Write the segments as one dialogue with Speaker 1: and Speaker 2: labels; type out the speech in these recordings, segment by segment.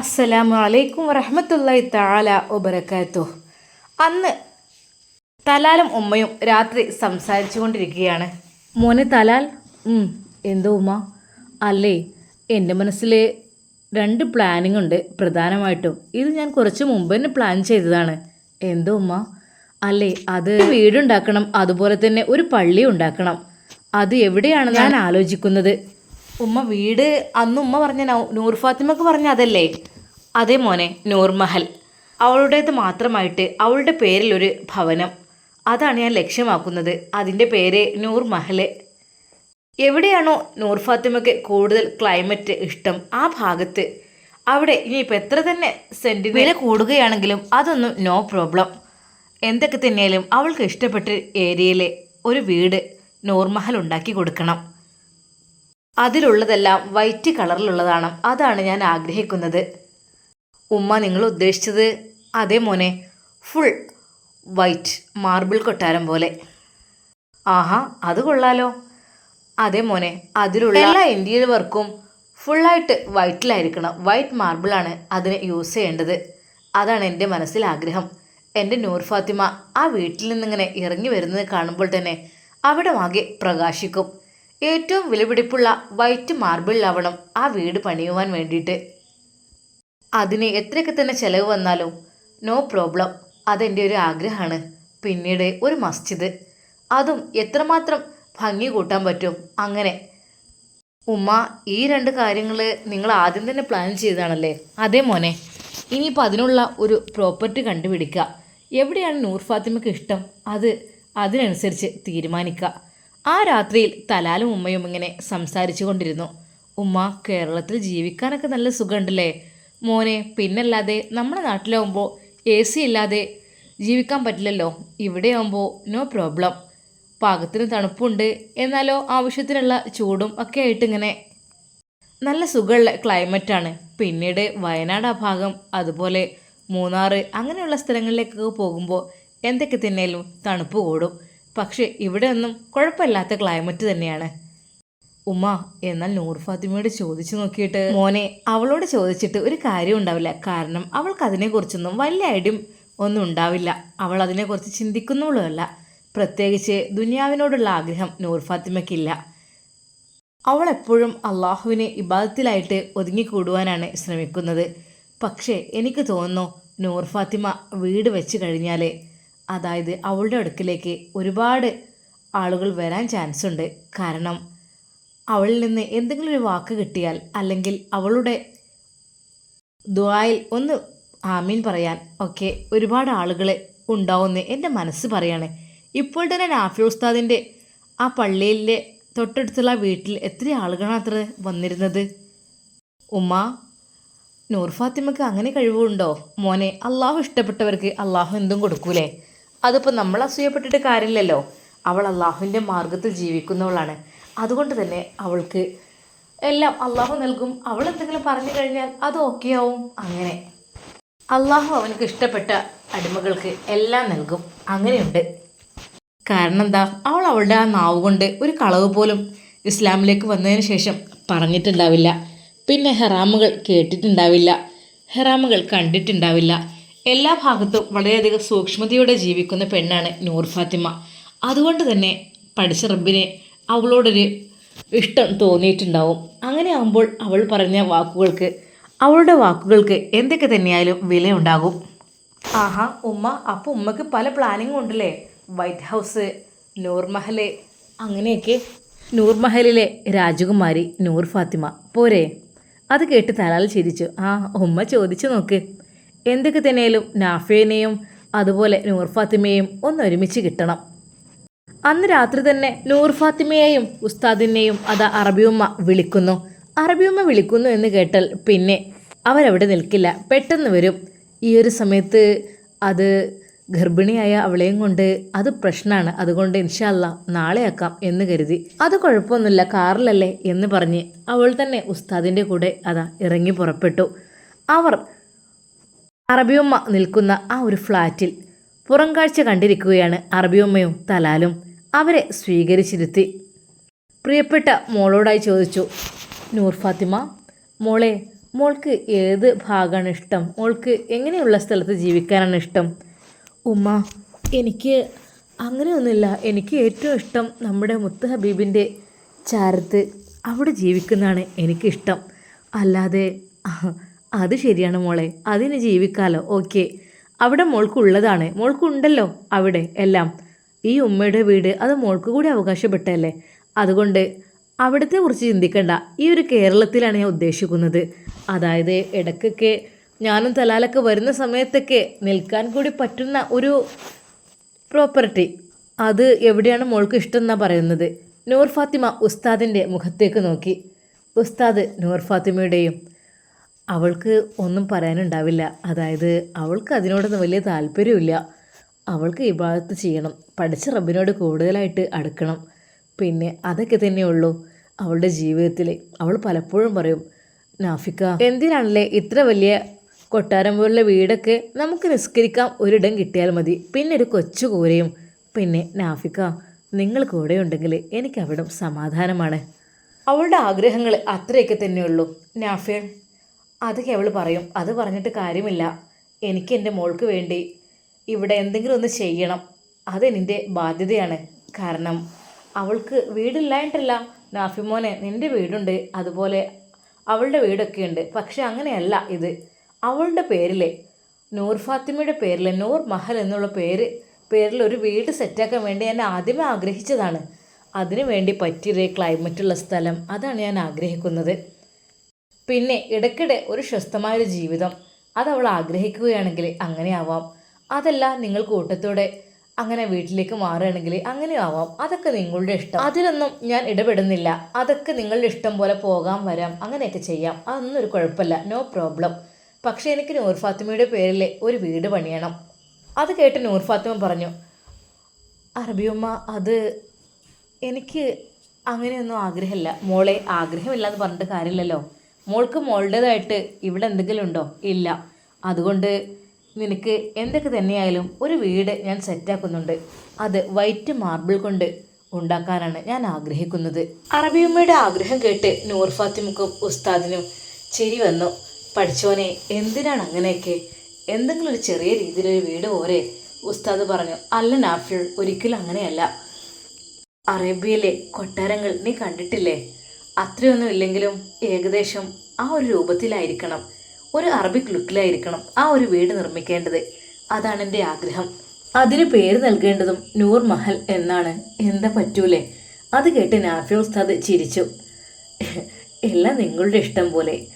Speaker 1: അസ്സലാമു അലൈക്കും വറഹമത്തല്ലായി താല വബറകാതുഹു. അന്ന് തലാലും ഉമ്മയും രാത്രി സംസാരിച്ചു കൊണ്ടിരിക്കുകയാണ് മോനെ തലാൽ എന്തോ ഉമ്മ? അല്ലേ എന്റെ മനസ്സിൽ രണ്ട് പ്ലാനിങ് ഉണ്ട് പ്രധാനമായിട്ടും. ഇത് ഞാൻ കുറച്ച് മുമ്പ് തന്നെ പ്ലാൻ ചെയ്തതാണ്. എന്തോ ഉമ്മ? അല്ലേ അത് വീടുണ്ടാക്കണം അതുപോലെ തന്നെ ഒരു പള്ളി ഉണ്ടാക്കണം. അത് എവിടെയാണ് ഞാൻ ആലോചിക്കുന്നത്? ഉമ്മ വീട് അന്ന് ഉമ്മ പറഞ്ഞ നൂർ ഫാത്തിമക്ക് പറഞ്ഞ അതല്ലേ? അതേ മോനെ നൂർ മഹൽ. അവളുടേത് മാത്രമായിട്ട് അവളുടെ പേരിൽ ഒരു ഭവനം. അതാണ് ഞാൻ ലക്ഷ്യമാക്കുന്നത്. അതിന്റെ പേര് നൂർ മഹൽ എവിടെയാണോ നൂർ ഫാത്തിമയ്ക്ക് കൂടുതൽ ക്ലൈമറ്റ് ഇഷ്ടം? ആ ഭാഗത്ത്. അവിടെ ഇനിയിപ്പോൾ എത്ര തന്നെ സെന്റിന് വില കൂടുകയാണെങ്കിലും അതൊന്നും നോ പ്രോബ്ലം. എന്തൊക്കെ തന്നെയാലും അവൾക്ക് ഇഷ്ടപ്പെട്ട ഏരിയയിലെ ഒരു വീട് നൂർമഹൽ ഉണ്ടാക്കി കൊടുക്കണം. അതിലുള്ളതെല്ലാം വൈറ്റ് കളറിലുള്ളതാണ്. അതാണ് ഞാൻ ആഗ്രഹിക്കുന്നത്. ഉമ്മ നിങ്ങൾ ഉദ്ദേശിച്ചത് അതേ മോനെ. ഫുൾ വൈറ്റ് മാർബിൾ കൊട്ടാരം പോലെ. ആഹാ അത് കൊള്ളാലോ. അതെ മോനെ അതിലുള്ള എല്ലാ ഇന്റീരിയർ വർക്കും ഫുള്ളായിട്ട് വൈറ്റിലായിരിക്കണം വൈറ്റ് മാർബിളാണ് അതിന് യൂസ് ചെയ്യേണ്ടത്. അതാണ് എന്റെ മനസ്സിൽ ആഗ്രഹം. എന്റെ നൂർ ഫാത്തിമ ആ വീട്ടിൽ നിന്നിങ്ങനെ ഇറങ്ങി വരുന്നത് കാണുമ്പോൾ തന്നെ അവിടെ ആകെ പ്രകാശിക്കും. ഏറ്റവും വിലപിടിപ്പുള്ള വൈറ്റ് മാർബിളിലാവണം ആ വീട് പണിയുവാൻ വേണ്ടിയിട്ട്. അതിന് എത്രയൊക്കെ തന്നെ ചിലവ് വന്നാലും നോ പ്രോബ്ലം. അതെന്റെ ഒരു ആഗ്രഹമാണ്. പിന്നീട് ഒരു മസ്ജിദ്. അതും എത്രമാത്രം ഭംഗി കൂട്ടാൻ പറ്റും? അങ്ങനെ. ഉമ്മ ഈ രണ്ട് കാര്യങ്ങൾ നിങ്ങൾ ആദ്യം തന്നെ പ്ലാൻ ചെയ്തതാണല്ലേ? അതേ മോനെ ഇനിയിപ്പോൾ അതിനുള്ള ഒരു പ്രോപ്പർട്ടി കണ്ടുപിടിക്കുക. എവിടെയാണ് നൂർ ഫാത്തിമയ്ക്ക് ഇഷ്ടം? അത് അതിനനുസരിച്ച് തീരുമാനിക്കുക. ആ രാത്രിയിൽ തലാലും ഉമ്മയും ഇങ്ങനെ സംസാരിച്ചു കൊണ്ടിരുന്നു. ഉമ്മ കേരളത്തിൽ ജീവിക്കാനൊക്കെ നല്ല സുഖമുണ്ടല്ലേ? മോനെ പിന്നല്ലാതെ നമ്മുടെ നാട്ടിലാവുമ്പോൾ എ സി ഇല്ലാതെ ജീവിക്കാൻ പറ്റില്ലല്ലോ. ഇവിടെ ഇവിടെയാവുമ്പോൾ നോ പ്രോബ്ലം പാകത്തിന് തണുപ്പുണ്ട്. എന്നാലോ ആവശ്യത്തിനുള്ള ചൂടും ഒക്കെ ആയിട്ട് ഇങ്ങനെ നല്ല സുഖമുള്ള ക്ലൈമറ്റാണ് പിന്നീട് വയനാട് ആ ഭാഗം അതുപോലെ മൂന്നാർ അങ്ങനെയുള്ള സ്ഥലങ്ങളിലേക്കൊക്കെ പോകുമ്പോൾ എന്തൊക്കെ തന്നെയാലും തണുപ്പ് കൂടും. പക്ഷേ ഇവിടെ ഒന്നും കുഴപ്പമില്ലാത്ത ക്ലൈമറ്റ് തന്നെയാണ്. ഉമ്മ എന്നാൽ നൂർ ഫാത്തിമയോട് ചോദിച്ചു നോക്കിയിട്ട്. മോനെ അവളോട് ചോദിച്ചിട്ട് ഒരു കാര്യം ഉണ്ടാവില്ല. കാരണം അവൾക്ക് അതിനെക്കുറിച്ചൊന്നും വലിയ ഐഡിയ ഒന്നും ഉണ്ടാവില്ല. അവൾ അതിനെക്കുറിച്ച് ചിന്തിക്കുന്നുള്ളതല്ല പ്രത്യേകിച്ച് ദുനിയാവിനോടുള്ള ആഗ്രഹം നൂർ ഫാത്തിമയ്ക്കില്ല. അവൾ എപ്പോഴും അള്ളാഹുവിനെ ഇബാദത്തിലായിട്ട് ഒതുങ്ങിക്കൂടുവാനാണ് ശ്രമിക്കുന്നത്. പക്ഷേ എനിക്ക് തോന്നുന്നു നൂർ ഫാത്തിമ വീട് വെച്ച് കഴിഞ്ഞാൽ അതായത് അവളുടെ അടുക്കിലേക്ക് ഒരുപാട് ആളുകൾ വരാൻ ചാൻസ് ഉണ്ട്. കാരണം അവളിൽ നിന്ന് എന്തെങ്കിലും ഒരു വാക്ക് കിട്ടിയാൽ അല്ലെങ്കിൽ അവളുടെ ദുആയിൽ ഒന്ന് ആമീൻ പറയാൻ ഒക്കെ ഒരുപാട് ആളുകൾ ഉണ്ടാവുമെന്ന് എന്റെ മനസ്സ് പറയാണ്. ഇപ്പോൾ തന്നെ നാഫി ഉസ്താദിന്റെ ആ പള്ളിയിലെ തൊട്ടടുത്തുള്ള വീട്ടിൽ എത്ര ആളുകളാണ് അത്ര വന്നിരുന്നത്? ഉമ്മ നൂർ ഫാത്തിമക്ക് അങ്ങനെ കഴിവുണ്ടോ? മോനെ അള്ളാഹു ഇഷ്ടപ്പെട്ടവർക്ക് അള്ളാഹു എന്തും കൊടുക്കൂലേ? അതിപ്പോൾ നമ്മൾ അസൂയപ്പെട്ടിട്ട് കാര്യമില്ലല്ലോ. അവൾ അള്ളാഹുവിന്റെ മാർഗത്തിൽ ജീവിക്കുന്നവളാണ്. അതുകൊണ്ട് തന്നെ അവൾക്ക് എല്ലാം അള്ളാഹു നൽകും. അവൾ എന്തെങ്കിലും പറഞ്ഞു കഴിഞ്ഞാൽ അത് ഓക്കെ ആവും. അങ്ങനെ. അള്ളാഹു അവനക്ക് ഇഷ്ടപ്പെട്ട അടിമകൾക്ക് എല്ലാം നൽകും. അങ്ങനെയുണ്ട്. കാരണം എന്താ? അവൾ അവളുടെ ആ നാവ് കൊണ്ട് ഒരു കളവ് പോലും ഇസ്ലാമിലേക്ക് വന്നതിന് ശേഷം പറഞ്ഞിട്ടുണ്ടാവില്ല. പിന്നെ ഹെറാമുകൾ കേട്ടിട്ടുണ്ടാവില്ല. ഹെറാമുകൾ കണ്ടിട്ടുണ്ടാവില്ല. എല്ലാ ഭാഗത്തും വളരെയധികം സൂക്ഷ്മതയോടെ ജീവിക്കുന്ന പെണ്ണാണ് നൂർ ഫാത്തിമ. അതുകൊണ്ട് തന്നെ പഠിച്ച റബ്ബിനെ അവളോടൊരു ഇഷ്ടം തോന്നിയിട്ടുണ്ടാവും. അങ്ങനെ ആകുമ്പോൾ അവൾ പറഞ്ഞ വാക്കുകൾക്ക് അവളുടെ വാക്കുകൾക്ക് എന്തൊക്കെ തന്നെയായാലും വിലയുണ്ടാകും. ആഹാ ഉമ്മ അപ്പോൾ ഉമ്മക്ക് പല പ്ലാനിങ്ങും ഉണ്ടല്ലേ? വൈറ്റ് ഹൗസ് നൂർമഹൽ അങ്ങനെയൊക്കെ. നൂർമഹലിലെ രാജകുമാരി നൂർ ഫാത്തിമ. പോരെ. അത് കേട്ട് തലാൽ ചിരിച്ചു. ആ ഉമ്മ ചോദിച്ചു നോക്ക്. എന്തൊക്കെ തന്നെയാലും നാഫേനെയും അതുപോലെ നൂർ ഫാത്തിമയെയും ഒന്ന് ഒരുമിച്ച് കിട്ടണം. അന്ന് രാത്രി തന്നെ നൂർ ഫാത്തിമയെയും ഉസ്താദിനെയും അത് അറബിയുമ്മ വിളിക്കുന്നു. അറബിയുമ്മ വിളിക്കുന്നു എന്ന് കേട്ടാൽ പിന്നെ അവരവിടെ നിൽക്കില്ല. പെട്ടെന്ന് വരും. ഈ ഒരു സമയത്ത് അത് ഗർഭിണിയായ അവളെയും കൊണ്ട് അത് പ്രശ്നമാണ്. അതുകൊണ്ട് ഇൻഷാല്ല നാളെ ആക്കാം എന്ന് കരുതി. അത് കുഴപ്പമൊന്നുമില്ല കാറിലല്ലേ എന്ന് പറഞ്ഞ് അവൾ തന്നെ ഉസ്താദിന്റെ കൂടെ അതാ ഇറങ്ങി പുറപ്പെട്ടു. അവർ അറബിയമ്മ നിൽക്കുന്ന ആ ഒരു ഫ്ലാറ്റിൽ പുറം കാഴ്ച കണ്ടിരിക്കുകയാണ് അറബിയമ്മയും തലാലും. അവരെ സ്വീകരിച്ചിരുത്തി. പ്രിയപ്പെട്ട മോളോടായി ചോദിച്ചു നൂർ ഫാത്തിമ മോളെ മോൾക്ക് ഏത് ഭാഗമാണ് ഇഷ്ടം? മോൾക്ക് എങ്ങനെയുള്ള സ്ഥലത്ത് ജീവിക്കാനാണ് ഇഷ്ടം? ഉമ്മ എനിക്ക് അങ്ങനെയൊന്നുമില്ല. എനിക്ക് ഏറ്റവും ഇഷ്ടം നമ്മുടെ മുത്ത് ഹബീബിന്റെ ചാരത്ത് അവിടെ ജീവിക്കുന്നതാണ് എനിക്കിഷ്ടം. അല്ലാതെ അത് ശരിയാണ് മോളെ അതിന് ജീവിക്കാലോ ഓക്കെ. അവിടെ മോൾക്കുള്ളതാണ് മോൾക്കുണ്ടല്ലോ അവിടെ എല്ലാം. ഈ ഉമ്മയുടെ വീട് അത് മോൾക്ക് കൂടി അവകാശപ്പെട്ടല്ലേ അതുകൊണ്ട് അവിടത്തെ കുറിച്ച് ചിന്തിക്കണ്ട ഈ ഒരു കേരളത്തിലാണ് ഞാൻ ഉദ്ദേശിക്കുന്നത്. അതായത് ഇടയ്ക്കൊക്കെ ഞാനും തലാലൊക്കെ വരുന്ന സമയത്തൊക്കെ നിൽക്കാൻ കൂടി പറ്റുന്ന ഒരു പ്രോപ്പർട്ടി അത് എവിടെയാണ് മോൾക്ക് ഇഷ്ടം എന്നാണ് പറയുന്നത്. നൂർ ഫാത്തിമ ഉസ്താദിന്റെ മുഖത്തേക്ക് നോക്കി. ഉസ്താദ് നൂർ ഫാത്തിമയുടെയും അവൾക്ക് ഒന്നും പറയാനുണ്ടാവില്ല. അതായത് അവൾക്ക് അതിനോടൊന്നും വലിയ താല്പര്യമില്ല. അവൾക്ക് ഇബാദത്ത് ചെയ്യണം. പഠിച്ച റബ്ബിനോട് കൂടുതലായിട്ട് അടുക്കണം. പിന്നെ അതൊക്കെ തന്നെയുള്ളൂ അവളുടെ ജീവിതത്തിൽ അവൾ പലപ്പോഴും പറയും നാഫിക്ക എന്തിനാണല്ലേ ഇത്ര വലിയ കൊട്ടാരം പോലുള്ള വീടൊക്കെ നമുക്ക് നിസ്കരിക്കാം ഒരിടം കിട്ടിയാൽ മതി. പിന്നെ ഒരു കൊച്ചു കൂരയും. പിന്നെ നാഫിക്ക നിങ്ങൾ കൂടെ ഉണ്ടെങ്കിൽ എനിക്ക് അവിടം സമാധാനമാണ്. അവളുടെ ആഗ്രഹങ്ങൾ അത്രയൊക്കെ തന്നെയുള്ളൂ. നാഫിയ അതൊക്കെ അവൾ പറയും. അത് പറഞ്ഞിട്ട് കാര്യമില്ല. എനിക്ക് എന്റെ മോൾക്ക് വേണ്ടി ഇവിടെ എന്തെങ്കിലും ഒന്ന് ചെയ്യണം. അതെനിന്റെ ബാധ്യതയാണ്. കാരണം അവൾക്ക് വീടില്ലായിട്ടല്ല നാഫിമോനെ നിന്റെ വീടുണ്ട്. അതുപോലെ അവളുടെ വീടൊക്കെ ഉണ്ട്. പക്ഷെ അങ്ങനെയല്ല ഇത്. അവളുടെ പേരിലെ നൂർ ഫാത്തിമയുടെ പേരിൽ നൂർ മഹൽ എന്നുള്ള പേര് പേരിൽ ഒരു വീട് സെറ്റാക്കാൻ വേണ്ടി ഞാൻ ആദ്യമേ ആഗ്രഹിച്ചതാണ്. അതിനു വേണ്ടി പറ്റിയൊരു ക്ലൈമറ്റുള്ള സ്ഥലം. അതാണ് ഞാൻ ആഗ്രഹിക്കുന്നത്. പിന്നെ ഇടയ്ക്കിടെ ഒരു സ്വസ്ഥമായൊരു ജീവിതം. അത് അവൾ ആഗ്രഹിക്കുകയാണെങ്കിൽ അങ്ങനെ ആവാം അതല്ല നിങ്ങൾ കൂട്ടത്തോടെ അങ്ങനെ വീട്ടിലേക്ക് മാറുകയാണെങ്കിൽ അങ്ങനെ ആവാം അതൊക്കെ നിങ്ങളുടെ ഇഷ്ടം. അതിലൊന്നും ഞാൻ ഇടപെടുന്നില്ല. അതൊക്കെ നിങ്ങളുടെ ഇഷ്ടം പോലെ പോകാം വരാം അങ്ങനെയൊക്കെ ചെയ്യാം. അതൊന്നും ഒരു കുഴപ്പമില്ല. നോ പ്രോബ്ലം പക്ഷേ എനിക്ക് നൂർ ഫാത്തിമയുടെ പേരിൽ ഒരു വീട് പണിയണം. അത് കേട്ട് നൂർ ഫാത്തിമ പറഞ്ഞു അറബിയമ്മ അത് എനിക്ക് അങ്ങനെയൊന്നും ആഗ്രഹമില്ല. മോളെ ആഗ്രഹമില്ല എന്ന് പറഞ്ഞിട്ട് കാര്യമില്ലല്ലോ. മോൾക്ക് മോളുടേതായിട്ട് ഇവിടെ എന്തെങ്കിലും ഉണ്ടോ? ഇല്ല. അതുകൊണ്ട് നിനക്ക് എന്തൊക്കെ തന്നെയായാലും ഒരു വീട് ഞാൻ സെറ്റാക്കുന്നുണ്ട്. അത് വൈറ്റ് മാർബിൾ കൊണ്ട് ഉണ്ടാക്കാനാണ് ഞാൻ ആഗ്രഹിക്കുന്നത്. അറബിയമ്മയുടെ ആഗ്രഹം കേട്ട് നൂർ ഫാത്തിമക്കും ഉസ്താദിനും ചിരി വന്നു. പഠിച്ചോനെ എന്തിനാണ് അങ്ങനെയൊക്കെ? എന്തെങ്കിലും ഒരു ചെറിയ രീതിയിലൊരു വീട് പോരെ? ഉസ്താദ് പറഞ്ഞു അല്ല നാഫിൾ ഒരിക്കലും അങ്ങനെയല്ല. അറേബ്യയിലെ കൊട്ടാരങ്ങൾ നീ കണ്ടിട്ടില്ലേ? അത്രയൊന്നും ഇല്ലെങ്കിലും ഏകദേശം ആ ഒരു രൂപത്തിലായിരിക്കണം. ഒരു അറബിക് ലുക്കിലായിരിക്കണം ആ ഒരു വീട് നിർമ്മിക്കേണ്ടത്. അതാണ് എന്റെ ആഗ്രഹം. അതിന് പേര് നൽകേണ്ടതും നൂർ മഹൽ എന്നാണ്. എന്താ പറ്റൂലേ? അത് കേട്ട് നാഫി ഉസ്താദ് ചിരിച്ചു. എല്ലാം നിങ്ങളുടെ ഇഷ്ടം പോലെ.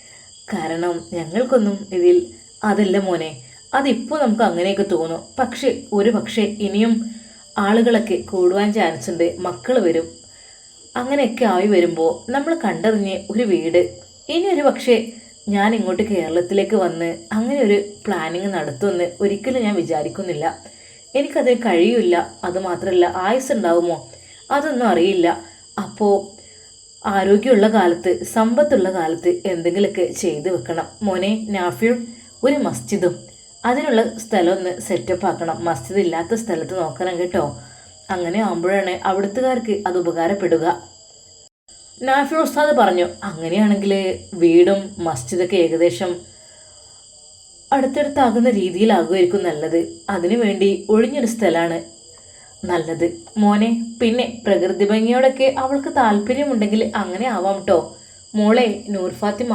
Speaker 1: കാരണം ഞങ്ങൾക്കൊന്നും ഇതിൽ അതല്ല മോനെ. അതിപ്പോൾ നമുക്ക് അങ്ങനെയൊക്കെ തോന്നും. പക്ഷേ ഒരു പക്ഷേ ഇനിയും ആളുകളൊക്കെ കൂടുവാൻ ചാൻസ് ഉണ്ട്. മക്കൾ വരും. അങ്ങനെയൊക്കെ ആയി വരുമ്പോൾ നമ്മൾ കണ്ടറിഞ്ഞ് ഒരു വീട്. ഇനി ഒരു പക്ഷേ ഞാൻ ഇങ്ങോട്ട് കേരളത്തിലേക്ക് വന്ന് അങ്ങനെ ഒരു പ്ലാനിങ് നടത്തുമെന്ന് ഒരിക്കലും ഞാൻ വിചാരിക്കുന്നില്ല. എനിക്കത് കഴിയില്ല. അതുമാത്രമല്ല ആയുസ് ഉണ്ടാവുമോ? അതൊന്നും അറിയില്ല. അപ്പോൾ ആരോഗ്യമുള്ള കാലത്ത് സമ്പത്തുള്ള കാലത്ത് എന്തെങ്കിലുമൊക്കെ ചെയ്തു വെക്കണം. മോനെ നാഫിയും ഒരു മസ്ജിദും. അതിനുള്ള സ്ഥലം ഒന്ന് സെറ്റപ്പ് ആക്കണം. മസ്ജിദ് ഇല്ലാത്ത സ്ഥലത്ത് നോക്കണം കേട്ടോ. അങ്ങനെ ആകുമ്പോഴാണ് അവിടുത്തുകാർക്ക് അത് ഉപകാരപ്പെടുക. നാഫി ഉസ്താദ് പറഞ്ഞു അങ്ങനെയാണെങ്കിൽ വീടും മസ്ജിദൊക്കെ ഏകദേശം അടുത്തടുത്താകുന്ന രീതിയിലാകുമായിരിക്കും നല്ലത്. അതിനുവേണ്ടി ഒഴിഞ്ഞൊരു സ്ഥലമാണ് നല്ലത്. മോനെ പിന്നെ പ്രകൃതി ഭംഗിയോടൊക്കെ അവൾക്ക് താല്പര്യമുണ്ടെങ്കിൽ അങ്ങനെ ആവാം കേട്ടോ മോളെ നൂർ ഫാത്തിമ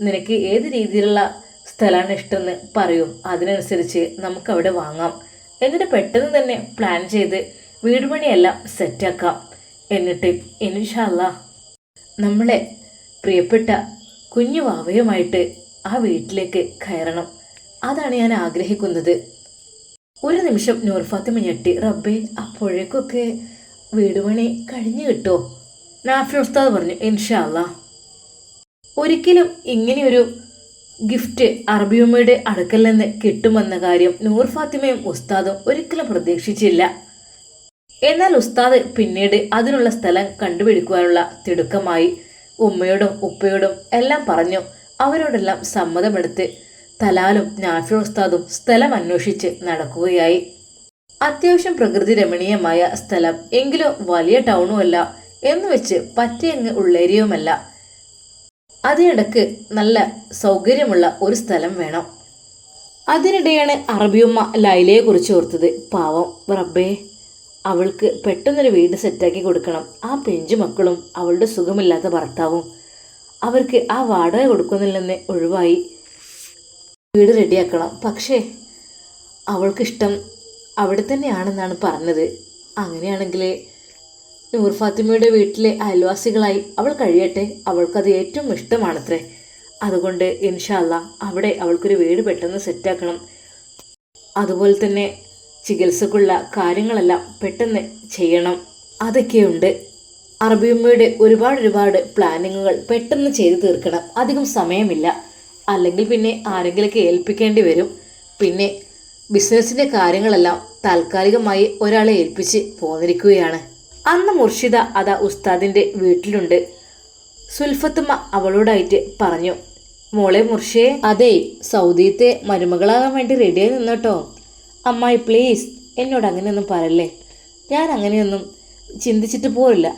Speaker 1: നിനക്ക് ഏത് രീതിയിലുള്ള സ്ഥലമാണ് ഇഷ്ടമെന്ന് പറയും. അതിനനുസരിച്ച് നമുക്കവിടെ വാങ്ങാം. എന്നിട്ട് പെട്ടെന്ന് തന്നെ പ്ലാൻ ചെയ്ത് വീട് പണിയെല്ലാം സെറ്റാക്കാം. എന്നിട്ട് ഇൻഷാല്ലാ നമ്മളെ പ്രിയപ്പെട്ട കുഞ്ഞു വാവയുമായിട്ട് ആ വീട്ടിലേക്ക് കയറണം. അതാണ് ഞാൻ ആഗ്രഹിക്കുന്നത്. ഒരു നിമിഷം നൂർ ഫാത്തിമ ഞെട്ടി റബ്ബേ അപ്പോഴേക്കൊക്കെ വീട് പണി കഴിഞ്ഞു കിട്ടോ? നാഫി ഉസ്താദ് പറഞ്ഞു ഇൻഷാല്ല ഒരിക്കലും ഇങ്ങനെയൊരു ഗിഫ്റ്റ് അറബിയുമ്മയുടെ അടുക്കൽ നിന്ന് കിട്ടുമെന്ന കാര്യം നൂർ ഫാത്തിമയും ഉസ്താദും ഒരിക്കലും പ്രതീക്ഷിച്ചില്ല. എന്നാൽ ഉസ്താദ് പിന്നീട് അതിനുള്ള സ്ഥലം കണ്ടുപിടിക്കുവാനുള്ള തിടുക്കമായി ഉമ്മയോടും ഉപ്പയോടും എല്ലാം പറഞ്ഞു അവരോടെല്ലാം സമ്മതമെടുത്ത് തലാലും നാഫി ഉസ്താദും സ്ഥലം അന്വേഷിച്ച് നടക്കുകയായി. അത്യാവശ്യം പ്രകൃതി രമണീയമായ സ്ഥലം എങ്കിലും വലിയ ടൗണുമല്ല എന്ന് വെച്ച് പറ്റിയങ്ങ് ഉള്ളേരിയുമല്ല അതിനിടക്ക് നല്ല സൗകര്യമുള്ള ഒരു സ്ഥലം വേണം. അതിനിടെയാണ് അറബിയുമ്മ ലൈലയെ കുറിച്ച് ഓർത്തത്. പാവം റബ്ബേ. അവൾക്ക് പെട്ടെന്നൊരു വീട് സെറ്റാക്കി കൊടുക്കണം. ആ പെഞ്ചു മക്കളും അവളുടെ സുഖമില്ലാത്ത ഭർത്താവും. അവർക്ക് ആ വാടക കൊടുക്കുന്നില്ലെന്ന് ഒഴിവായി വീട് റെഡിയാക്കണം. പക്ഷേ അവൾക്കിഷ്ടം അവിടെ തന്നെയാണെന്നാണ് പറഞ്ഞത്. അങ്ങനെയാണെങ്കിൽ നൂർ ഫാത്തിമയുടെ വീട്ടിലെ അയൽവാസികളായി അവൾ കഴിയട്ടെ. അവൾക്കത് ഏറ്റവും ഇഷ്ടമാണത്രേ. അതുകൊണ്ട് ഇൻഷാല്ല അവിടെ അവൾക്കൊരു വീട് പെട്ടെന്ന് സെറ്റാക്കണം. അതുപോലെ തന്നെ ചികിത്സക്കുള്ള കാര്യങ്ങളെല്ലാം പെട്ടെന്ന് ചെയ്യണം. അതൊക്കെയുണ്ട്. അറബിയമ്മയുടെ ഒരുപാട് ഒരുപാട് പ്ലാനിങ്ങുകൾ പെട്ടെന്ന് ചെയ്തു തീർക്കണം. അധികം സമയമില്ല. അല്ലെങ്കിൽ പിന്നെ ആരെങ്കിലൊക്കെ ഏൽപ്പിക്കേണ്ടി വരും. പിന്നെ ബിസിനസ്സിന്റെ കാര്യങ്ങളെല്ലാം താൽക്കാലികമായി ഒരാളെ ഏൽപ്പിച്ച് പോന്നിരിക്കുകയാണ്. അന്ന് മുർഷിദ അതാ ഉസ്താദിന്റെ വീട്ടിലുണ്ട്. സുൽഫത്തുമ്മ അവളോടായിട്ട് പറഞ്ഞു മോളെ മുർഷേ അതെ സൗദിയത്തെ മരുമകളാകാൻ വേണ്ടി റെഡിയായി നിന്നോട്ടോ അമ്മായി പ്ലീസ് എന്നോട് അങ്ങനെയൊന്നും പറയല്ലേ? ഞാൻ അങ്ങനെയൊന്നും ചിന്തിച്ചിട്ട് പോരില്ല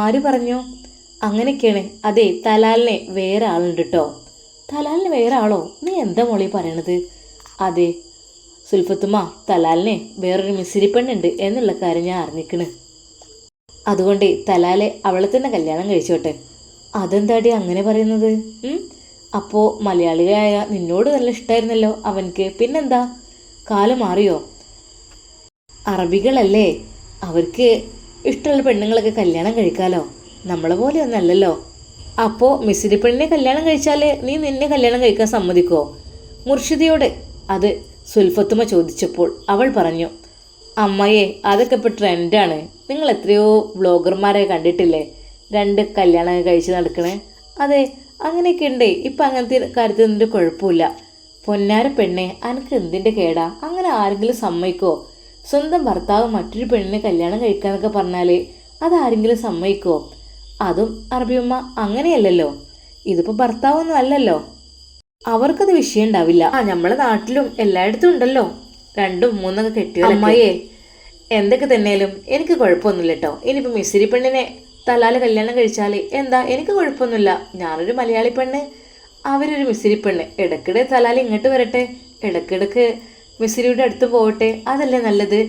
Speaker 1: ആര് പറഞ്ഞു? അങ്ങനെയൊക്കെയാണ്. അതെ തലാലിനെ വേറെ ആളുണ്ട് കേട്ടോ തലാലിന് വേറെ ആളോ? നീ എന്താ മോളി പറയണത്? അതെ സുൽഫത്തുമ്മ തലാലിനെ വേറൊരു മിസിരി പെണ്ണുണ്ട് എന്നുള്ള കാര്യം ഞാൻ അറിഞ്ഞിക്കണ് അതുകൊണ്ട് തലാലെ അവളെ തന്നെ കല്യാണം കഴിച്ചോട്ടെ. അതെന്താടി അങ്ങനെ പറയുന്നത്? അപ്പോൾ അപ്പോ മലയാളിയായ നിന്നോട് നല്ല ഇഷ്ടമായിരുന്നല്ലോ അവൻക്ക്. പിന്നെന്താ? കാലം മാറിയോ? അറബികളല്ലേ അവർക്ക് ഇഷ്ടമുള്ള പെണ്ണുങ്ങളൊക്കെ കല്യാണം കഴിക്കാലോ? നമ്മളെ പോലെ ഒന്നല്ലല്ലോ. അപ്പോൾ മിസ്സിരി പെണ്ണിനെ കല്യാണം കഴിച്ചാലേ നീ നിന്നെ കല്യാണം കഴിക്കാൻ സമ്മതിക്കോ? മുർഷിദയോട് അത് സുൽഫത്തുമ ചോദിച്ചപ്പോൾ അവൾ പറഞ്ഞു അമ്മയെ അതൊക്കെ ഇപ്പോൾ ട്രെൻഡാണ്. നിങ്ങൾ എത്രയോ വ്ളോഗർമാരെ കണ്ടിട്ടില്ലേ? രണ്ട് കല്യാണം കഴിച്ച് നടക്കണേ. അതെ അങ്ങനെയൊക്കെ ഉണ്ടേ. ഇപ്പം അങ്ങനത്തെ കാര്യത്തിൽ നിന്നൊരു കുഴപ്പമില്ല. പൊന്നാര പെണ്ണെ അനക്ക് എന്തിന്റെ കേടാ? അങ്ങനെ ആരെങ്കിലും സമ്മതിക്കോ? സ്വന്തം ഭർത്താവ് മറ്റൊരു പെണ്ണിനെ കല്യാണം കഴിക്കാന്നൊക്കെ പറഞ്ഞാൽ അതാരെങ്കിലും സമ്മതിക്കോ? അതും അറബിയമ്മ അങ്ങനെയല്ലല്ലോ. ഇതിപ്പോൾ ഭർത്താവൊന്നും അല്ലല്ലോ. അവർക്കത് വിഷയം ഉണ്ടാവില്ല. ആ നമ്മളെ നാട്ടിലും എല്ലായിടത്തും ഉണ്ടല്ലോ. രണ്ടും മൂന്നൊക്കെ കെട്ടിയ അമ്മയെ എന്തൊക്കെ തന്നെയാലും എനിക്ക് കുഴപ്പമൊന്നുമില്ല കേട്ടോ ഇനിയിപ്പോൾ മിസ്സിരി പെണ്ണിനെ തലാൽ കല്യാണം കഴിച്ചാൽ എന്താ? എനിക്ക് കുഴപ്പമൊന്നുമില്ല. ഞാനൊരു മലയാളി പെണ്ണ്. അവരൊരു മിസ്സിരി പെണ്ണ്. ഇടയ്ക്കിടെ തലാലി ഇങ്ങോട്ട് വരട്ടെ. ഇടയ്ക്കിടയ്ക്ക് മിസിരിയുടെ അടുത്ത് പോകട്ടെ. അതല്ലേ നല്ലത്?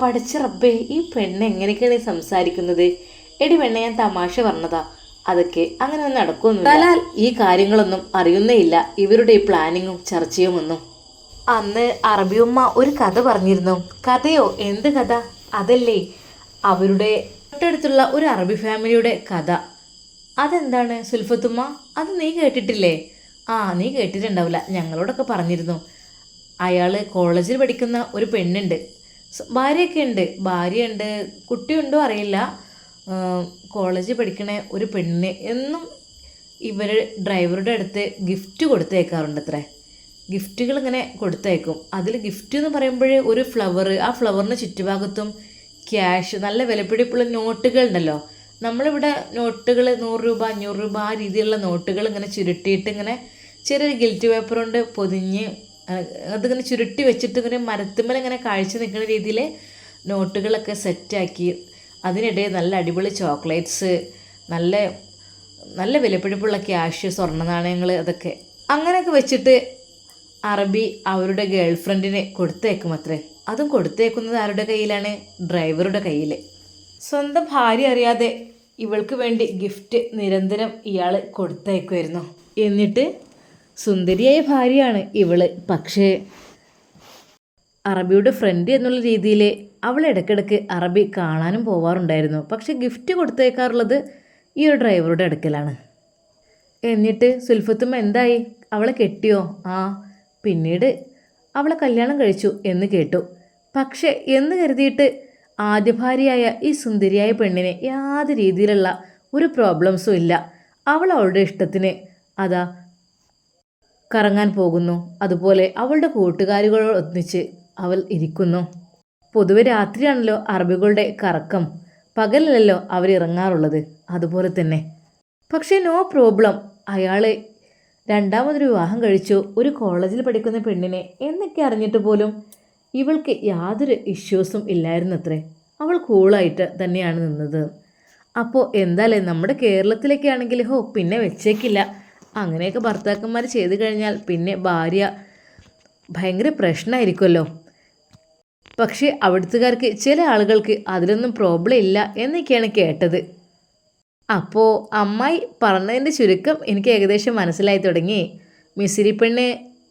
Speaker 1: പഠിച്ച റബ്ബേ ഈ പെണ്ണ് എങ്ങനെയൊക്കെയാണ് സംസാരിക്കുന്നത്? എടി പെണ്ണെ ഞാൻ തമാശ പറഞ്ഞതാ. അതൊക്കെ അങ്ങനെ ഒന്നും നടക്കുന്നു തലാൽ ഈ കാര്യങ്ങളൊന്നും അറിയുന്നേയില്ല ഇവരുടെ ഈ പ്ലാനിങ്ങും ചർച്ചയും ഒന്നും. അന്ന് അറബിയമ്മ ഒരു കഥ പറഞ്ഞിരുന്നു. കഥയോ? എന്ത് കഥ? അതല്ലേ അവരുടെ തൊട്ടടുത്തുള്ള ഒരു അറബി ഫാമിലിയുടെ കഥ. അതെന്താണ് സുൽഫത്തുമ്മ അത് നീ കേട്ടിട്ടില്ലേ? ആ നീ കേട്ടിട്ടുണ്ടാവില്ല. ഞങ്ങളോടൊക്കെ പറഞ്ഞിരുന്നു. അയാൾ കോളേജിൽ പഠിക്കുന്ന ഒരു പെണ്ണുണ്ട്. ഭാര്യയൊക്കെ ഉണ്ട് ഭാര്യയുണ്ട്. കുട്ടിയുണ്ടോ അറിയില്ല. കോളേജ് കോളേജിൽ പഠിക്കണ ഒരു പെണ്ണിന് എന്നും ഇവർ ഡ്രൈവറുടെ അടുത്ത് ഗിഫ്റ്റ് കൊടുത്തേക്കാറുണ്ട് അത്രേ ഗിഫ്റ്റുകൾ ഇങ്ങനെ കൊടുത്തയക്കും അതിൽ ഗിഫ്റ്റ് എന്ന് പറയുമ്പോഴേ ഒരു ഫ്ലവർ ആ ഫ്ലവറിന് ചുറ്റുഭാഗത്തും ക്യാഷ് നല്ല വിലപിടിപ്പുള്ള നോട്ടുകൾ ഉണ്ടല്ലോ നമ്മളിവിടെ നോട്ടുകൾ നൂറ് രൂപ അഞ്ഞൂറ് രൂപ ആ രീതിയിലുള്ള നോട്ടുകൾ ഇങ്ങനെ ചുരുട്ടിയിട്ട് ഇങ്ങനെ ചെറിയൊരു ഗിൽറ്റ് പേപ്പർ കൊണ്ട് പൊതിഞ്ഞ് അതിങ്ങനെ ചുരുട്ടി വെച്ചിട്ട് ഇങ്ങനെ മരത്തുമ്മൽ ഇങ്ങനെ കാഴ്ച നിൽക്കുന്ന രീതിയിൽ നോട്ടുകളൊക്കെ സെറ്റാക്കി അതിനിടെ നല്ല അടിപൊളി ചോക്ലേറ്റ്സ് നല്ല നല്ല വിലപിടിപ്പുള്ള ക്യാഷ് സ്വർണ നാണയങ്ങൾ അതൊക്കെ. അങ്ങനെയൊക്കെ വെച്ചിട്ട് അറബി അവരുടെ ഗേൾ ഫ്രണ്ടിന് കൊടുത്തേക്കും അത്രേ. അതും കൊടുത്തേക്കുന്നത് ആരുടെ കയ്യിലാണ്? ഡ്രൈവറുടെ കയ്യിൽ സ്വന്തം ഭാര്യ അറിയാതെ ഇവൾക്ക് വേണ്ടി ഗിഫ്റ്റ് നിരന്തരം ഇയാൾ കൊടുത്തയക്കുമായിരുന്നു എന്നിട്ട് സുന്ദരിയായ ഭാര്യയാണ് ഇവൾ. പക്ഷേ അറബിയുടെ ഫ്രണ്ട് എന്നുള്ള രീതിയിൽ അവൾ ഇടയ്ക്കിടയ്ക്ക് അറബി കാണാനും പോവാറുണ്ടായിരുന്നു. പക്ഷേ ഗിഫ്റ്റ് കൊടുത്തേക്കാറുള്ളത് ഈ ഒരു ഡ്രൈവറുടെ അടുക്കലാണ്. എന്നിട്ട് സുൽഫത്തുമ്മ എന്തായി? അവളെ കെട്ടിയോ? ആ പിന്നീട് അവളെ കല്യാണം കഴിച്ചു എന്ന് കേട്ടു. പക്ഷേ എന്ന് കരുതിയിട്ട് ആദ്യ ഭാര്യയായ ഈ സുന്ദരിയായ പെണ്ണിന് യാതൊരു രീതിയിലുള്ള ഒരു പ്രോബ്ലംസും ഇല്ല. അവൾ അവളുടെ ഇഷ്ടത്തിന് അതാ കറങ്ങാൻ പോകുന്നു. അതുപോലെ അവളുടെ കൂട്ടുകാരികളോട് ഒന്നിച്ച് അവൾ ഇരിക്കുന്നു. പൊതുവെ രാത്രിയാണല്ലോ അറബികളുടെ കറക്കം. പകലല്ലല്ലോ അവർ ഇറങ്ങാറുള്ളത്. അതുപോലെ തന്നെ. പക്ഷേ നോ പ്രോബ്ലം അയാളെ രണ്ടാമതൊരു വിവാഹം കഴിച്ചു. ഒരു കോളേജിൽ പഠിക്കുന്ന പെണ്ണിനെ എന്നൊക്കെ അറിഞ്ഞിട്ട് പോലും ഇവൾക്ക് യാതൊരു ഇഷ്യൂസും ഇല്ലായിരുന്നത്രേ. അവൾ കൂളായിട്ട് തന്നെയാണ് നിന്നത്. അപ്പോൾ എന്തായാലും നമ്മുടെ കേരളത്തിലൊക്കെ ആണെങ്കിൽ ഹോ പിന്നെ വെച്ചേക്കില്ല. അങ്ങനെയൊക്കെ ഭർത്താക്കന്മാർ ചെയ്തു കഴിഞ്ഞാൽ പിന്നെ ഭാര്യ ഭയങ്കര പ്രശ്നമായിരിക്കുമല്ലോ പക്ഷേ അവിടുത്തുകാർക്ക് ചില ആളുകൾക്ക് അതിലൊന്നും പ്രോബ്ലം ഇല്ല എന്നൊക്കെയാണ് കേട്ടത്. അപ്പോൾ അമ്മായി പറഞ്ഞതിന്റെ ചുരുക്കം എനിക്ക് ഏകദേശം മനസ്സിലായി തുടങ്ങി. മിസിരി പെണ്ണ്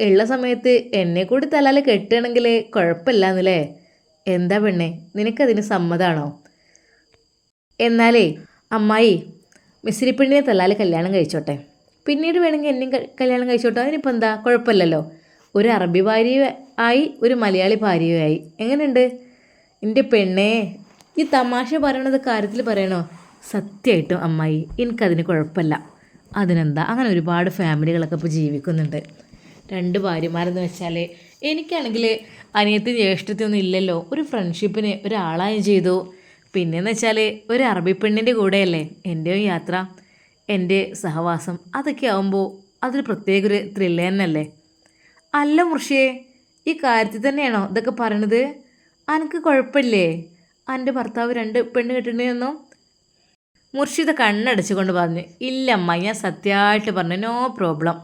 Speaker 1: ഉള്ള സമയത്ത് എന്നെ കൂടി തലാൽ കെട്ടുകയാണെങ്കിൽ കുഴപ്പമില്ലാന്നല്ലേ? എന്താ പെണ്ണെ നിനക്കതിന് സമ്മതാണോ? എന്നാലേ അമ്മായി മിസ്സിരി പെണ്ണിനെ തലാൽ കല്യാണം കഴിച്ചോട്ടെ. പിന്നീട് വേണമെങ്കിൽ എന്നെയും കല്യാണം കഴിച്ചോട്ടെ. അതിനിപ്പോൾ എന്താ? കുഴപ്പമില്ലല്ലോ. ഒരു അറബി ഭാര്യ ആയി ഒരു മലയാളി ഭാര്യയായി എങ്ങനെയുണ്ട്? എന്റെ പെണ്ണേ ഈ തമാശ പറയണത് കാര്യത്തിൽ പറയണോ? സത്യമായിട്ടും അമ്മായി എനിക്കതിന് കുഴപ്പമില്ല. അതിനെന്താ? അങ്ങനെ ഒരുപാട് ഫാമിലികളൊക്കെ ഇപ്പോൾ ജീവിക്കുന്നുണ്ട്. രണ്ട് ഭാര്യമാരെന്ന് വെച്ചാൽ എനിക്കാണെങ്കിൽ അനിയത്തി ജ്യേഷ്ഠത്തിയൊന്നും ഇല്ലല്ലോ. ഒരു ഫ്രണ്ട്ഷിപ്പിന് ഒരാളായും ചെയ്തു. പിന്നെയെന്ന് വെച്ചാൽ ഒരു അറബി പെണ്ണിന്റെ കൂടെയല്ലേ എന്റെയും യാത്ര. എന്റെ സഹവാസം അതൊക്കെ ആകുമ്പോൾ അതൊരു പ്രത്യേക ഒരു ത്രില്ല് തന്നെയല്ലേ? അല്ല മുർഷിയെ ഈ കാര്യത്തിൽ തന്നെയാണോ ഇതൊക്കെ പറയണത്? അനക്ക് കുഴപ്പമില്ലേ? എന്റെ ഭർത്താവ് രണ്ട് പെണ്ണ് കെട്ടിണ്ടെന്നോ മുർഷിദ കണ്ണടച്ചുകൊണ്ട് പറഞ്ഞു ഇല്ലമ്മ ഞാൻ സത്യമായിട്ട് പറഞ്ഞു നോ പ്രോബ്ലം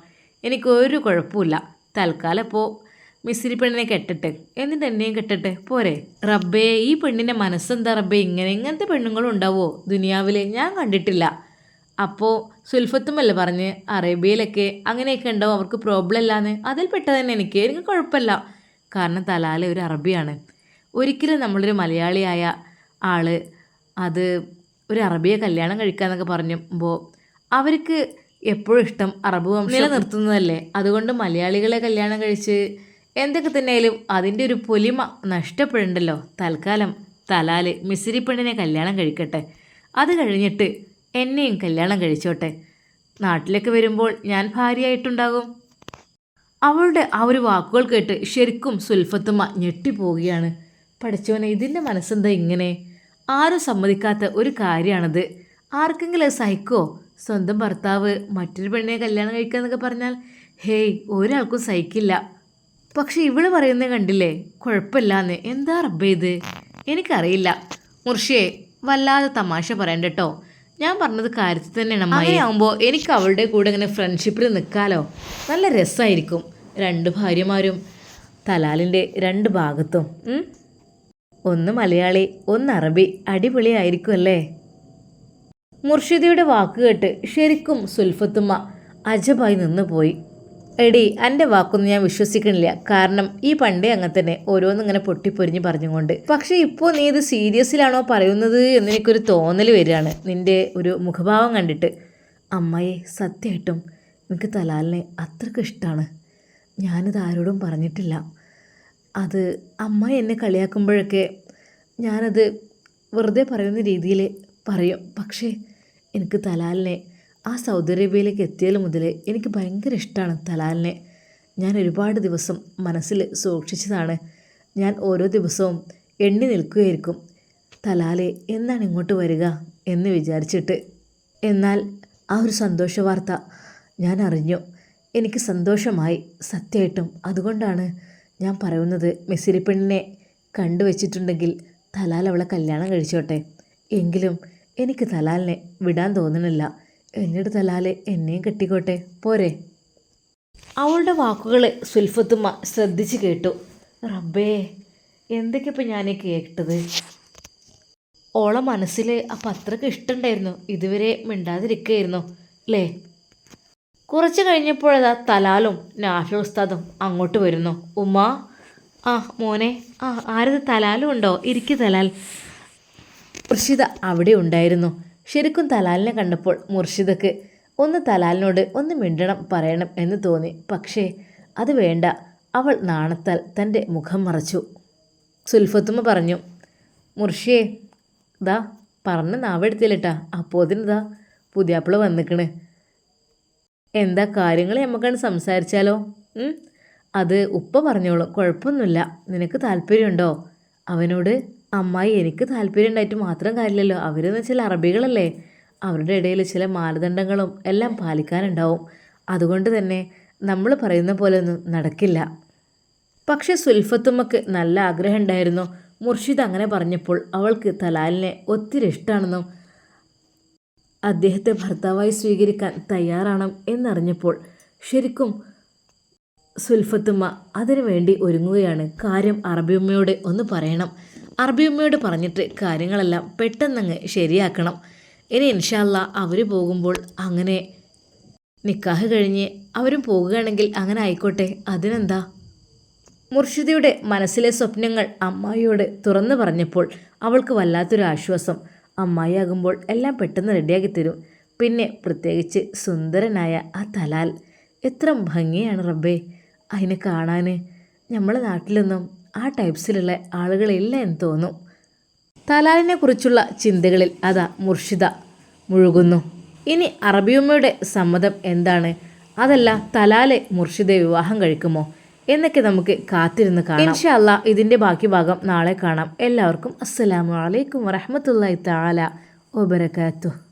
Speaker 1: എനിക്ക് ഒരു കുഴപ്പമില്ല തൽക്കാലം ഇപ്പോൾ മിസ്സിരി പെണ്ണിനെ കെട്ടട്ടെ. എന്നിട്ട് എന്നെയും കെട്ടട്ടെ. പോരെ. റബ്ബേ ഈ പെണ്ണിന്റെ മനസ്സെന്താ റബ്ബേ? ഇങ്ങനെ ഇങ്ങനത്തെ പെണ്ണുങ്ങളും ഉണ്ടാവോ? ദുനിയാവിൽ ഞാൻ കണ്ടിട്ടില്ല. അപ്പോൾ സുൽഫത്തുമല്ലേ പറഞ്ഞ്? അറേബ്യയിലൊക്കെ അങ്ങനെയൊക്കെ ഉണ്ടാവും. അവർക്ക് പ്രോബ്ലം ഇല്ലാന്ന്. അതിൽ പെട്ടതന്നെ എനിക്ക്. എനിക്ക് കുഴപ്പമില്ല. കാരണം തലാല ഒരു അറബിയാണ്. ഒരിക്കലും നമ്മളൊരു മലയാളിയായ ആൾ അത് ഒരു അറബിയെ കല്യാണം കഴിക്കാന്നൊക്കെ പറഞ്ഞപ്പോൾ അവർക്ക് എപ്പോഴും ഇഷ്ടം അറബ് വംശം. നിർത്തുന്നതല്ലേ അതുകൊണ്ട് മലയാളികളെ കല്യാണം കഴിച്ച് എന്തൊക്കെ തന്നെയായാലും അതിന്റെ ഒരു പൊലിമ നഷ്ടപ്പെടണ്ടല്ലോ. തൽക്കാലം തലാൽ മിസിരി പെണ്ണിനെ കല്യാണം കഴിക്കട്ടെ. അത് കഴിഞ്ഞിട്ട് എന്നെയും കല്യാണം കഴിച്ചോട്ടെ. നാട്ടിലേക്ക് വരുമ്പോൾ ഞാൻ ഭാര്യയായിട്ടുണ്ടാകും. അവളുടെ ആ ഒരു വാക്കുകൾ കേട്ട് ശരിക്കും സുൽഫത്തുമ്മ ഞെട്ടിപ്പോവുകയാണ്. പഠിച്ചവനെ ഇതിന്റെ മനസ്സെന്താ ഇങ്ങനെ? ആരും സമ്മതിക്കാത്ത ഒരു കാര്യമാണത്. ആർക്കെങ്കിലും സഹിക്കോ സ്വന്തം ഭർത്താവ് മറ്റൊരു പെണ്ണിനെ കല്യാണം കഴിക്കുക എന്നൊക്കെ പറഞ്ഞാൽ ഹേയ് ഒരാൾക്കും സഹിക്കില്ല. പക്ഷെ ഇവൾ പറയുന്നത് കണ്ടില്ലേ? കുഴപ്പമില്ലാന്ന്. എന്താ റബ്ബേ ഇത്? എനിക്കറിയില്ല. മുർഷിയെ വല്ലാതെ തമാശ പറയണ്ട കേട്ടോ ഞാൻ പറഞ്ഞത് കാര്യത്തിൽ തന്നെയാണ് അങ്ങനെയാകുമ്പോൾ എനിക്ക് അവളുടെ കൂടെ ഇങ്ങനെ ഫ്രണ്ട്ഷിപ്പിൽ നിൽക്കാലോ നല്ല രസമായിരിക്കും രണ്ട് ഭാര്യമാരും തലാലിന്റെ രണ്ട് ഭാഗത്തും. ഒന്ന് മലയാളി ഒന്ന് അറബി. അടിപൊളിയായിരിക്കും അല്ലേ? മുർഷിദയുടെ വാക്ക് കേട്ട് ശരിക്കും സുൽഫത്തുമ്മ അജബായി നിന്നുപോയി. എടി എന്റെ വാക്കൊന്നും ഞാൻ വിശ്വസിക്കണില്ല. കാരണം ഈ പണ്ടേ അങ്ങനെ തന്നെ ഓരോന്നിങ്ങനെ പൊട്ടിപ്പൊരിഞ്ഞ് പറഞ്ഞുകൊണ്ട്. പക്ഷേ ഇപ്പോൾ നീ ഇത് സീരിയസിലാണോ പറയുന്നത് എന്ന് എനിക്കൊരു തോന്നൽ വരികയാണ്. നിന്റെ ഒരു മുഖഭാവം കണ്ടിട്ട്. അമ്മയെ സത്യമായിട്ടും എനിക്ക് തലാലിനെ അത്രയ്ക്ക് ഇഷ്ടമാണ് ഞാനിത് ആരോടും പറഞ്ഞിട്ടില്ല. അത് അമ്മ എന്നെ കളിയാക്കുമ്പോഴൊക്കെ ഞാനത് വെറുതെ പറയുന്ന രീതിയിൽ പറയും. പക്ഷേ എനിക്ക് തലാലിനെ ആ സൗദി അറേബ്യയിലേക്ക് എത്തിയത് മുതൽ എനിക്ക് ഭയങ്കര ഇഷ്ടമാണ് തലാലിനെ. ഞാൻ ഒരുപാട് ദിവസം മനസ്സിൽ സൂക്ഷിച്ചതാണ്. ഞാൻ ഓരോ ദിവസവും എണ്ണി നിൽക്കുകയായിരിക്കും. തലാലെ എന്നാണ് ഇങ്ങോട്ട് വരിക എന്ന് വിചാരിച്ചിട്ട്. എന്നാൽ ആ ഒരു സന്തോഷ വാർത്ത ഞാൻ അറിഞ്ഞു. എനിക്ക് സന്തോഷമായി. സത്യമായിട്ടും. അതുകൊണ്ടാണ് ഞാൻ പറയുന്നത് മെസ്സിരി പെണ്ണിനെ കണ്ടുവച്ചിട്ടുണ്ടെങ്കിൽ തലാൽ അവളെ കല്യാണം കഴിച്ചോട്ടെ. എങ്കിലും എനിക്ക് തലാലിനെ വിടാൻ തോന്നണില്ല. എന്നിട്ട് തലാലെ എന്നെയും കെട്ടിക്കോട്ടെ. പോരെ. അവളുടെ വാക്കുകളെ സുൽഫത്തുമ്മ ശ്രദ്ധിച്ച് കേട്ടു. റബ്ബേ എന്തൊക്കെ ഇപ്പം ഞാൻ കേട്ടത്? ഓളെ മനസ്സിൽ അപ്പം അത്രയ്ക്ക് ഇഷ്ടമുണ്ടായിരുന്നു ഇതുവരെ മിണ്ടാതിരിക്കുകയായിരുന്നു അല്ലേ കുറച്ച് കഴിഞ്ഞപ്പോഴതാ തലാലും നാഫി ഉസ്താദും അങ്ങോട്ട് വരുന്നു. ഉമ്മ ആ മോനെ ആ ആരത് തലാലും ഉണ്ടോ? ഇരിക്കു തലാൽ. മുർഷിദ അവിടെ ഉണ്ടായിരുന്നു. ശരിക്കും തലാലിനെ കണ്ടപ്പോൾ മുർഷിദക്ക് ഒന്ന് തലാലിനോട് ഒന്ന് മിണ്ടണം പറയണം എന്ന് തോന്നി. പക്ഷേ അത് വേണ്ട. അവൾ നാണത്താൽ തന്റെ മുഖം മറച്ചു. സുൽഫത്തുമ്മ പറഞ്ഞു മുർഷിയെ ദാ പറഞ്ഞ നാവെടുത്തില്ലട്ടാ. അപ്പോൾ അതിനിതാ പുതിയാപ്പിള വന്നിക്കണ്. എന്താ കാര്യങ്ങൾ നമുക്കാണ് സംസാരിച്ചാലോ? അത് ഉപ്പ പറഞ്ഞോളും. കുഴപ്പമൊന്നുമില്ല. നിനക്ക് താല്പര്യമുണ്ടോ? അവനോട് അമ്മായി എനിക്ക് താല്പര്യം ഉണ്ടായിട്ട് മാത്രം കാര്യമില്ലല്ലോ. അവരെന്ന് വെച്ചാൽ അറബികളല്ലേ. അവരുടെ ഇടയിൽ ചില മാനദണ്ഡങ്ങളും എല്ലാം പാലിക്കാനുണ്ടാവും. അതുകൊണ്ട് തന്നെ നമ്മൾ പറയുന്ന പോലെ ഒന്നും നടക്കില്ല. പക്ഷേ സുൽഫത്തുമ്മക്ക് നല്ല ആഗ്രഹം ഉണ്ടായിരുന്നു. മുർഷിദ് അങ്ങനെ പറഞ്ഞപ്പോൾ അവൾക്ക് തലാലിനെ ഒത്തിരി ഇഷ്ടമാണെന്നും അദ്ദേഹത്തെ ഭർത്താവായി സ്വീകരിക്കാൻ തയ്യാറാണ് എന്നറിഞ്ഞപ്പോൾ ശരിക്കും സുൽഫത്തുമ്മ അതിനു വേണ്ടി ഒരുങ്ങുകയാണ്. കാര്യം അറബിയമ്മയോട് ഒന്ന് പറയണം. അറബിയമ്മയോട് പറഞ്ഞിട്ട് കാര്യങ്ങളെല്ലാം പെട്ടെന്നങ്ങ് ശരിയാക്കണം. ഇനി ഇൻഷാല്ല അവർ പോകുമ്പോൾ അങ്ങനെ നിക്കാഹ് കഴിഞ്ഞ് അവരും പോകുകയാണെങ്കിൽ അങ്ങനെ ആയിക്കോട്ടെ. അതിനെന്താ? മുർഷിദയുടെ മനസ്സിലെ സ്വപ്നങ്ങൾ അമ്മായിയോട് തുറന്നു പറഞ്ഞപ്പോൾ അവൾക്ക് വല്ലാത്തൊരു ആശ്വാസം. അമ്മായിയാകുമ്പോൾ എല്ലാം പെട്ടെന്ന് റെഡിയാക്കി തരും. പിന്നെ പ്രത്യേകിച്ച് സുന്ദരനായ ആ തലാൽ. എത്ര ഭംഗിയാണ് റബ്ബേ. അതിനെ കാണാൻ നമ്മളെ നാട്ടിലൊന്നും ആ ടൈപ്സിലുള്ള ആളുകളില്ല എന്ന് തോന്നും. തലാലിനെ കുറിച്ചുള്ള ചിന്തകളിൽ അതാ മുർഷിദ മുഴുകുന്നു. ഇനി അറബിയമ്മയുടെ സമ്മതം എന്താണ്? അതല്ല തലാലെ മുർഷിദെ വിവാഹം കഴിക്കുമോ? എന്നൊക്കെ നമുക്ക് കാത്തിരുന്ന് കാണാം. ഇൻഷല്ല ഇതിന്റെ ബാക്കി ഭാഗം നാളെ കാണാം. എല്ലാവർക്കും അസ്സലാമു അലൈക്കും വറഹമത്തല്ലാ തആല വബറകാതുഹു.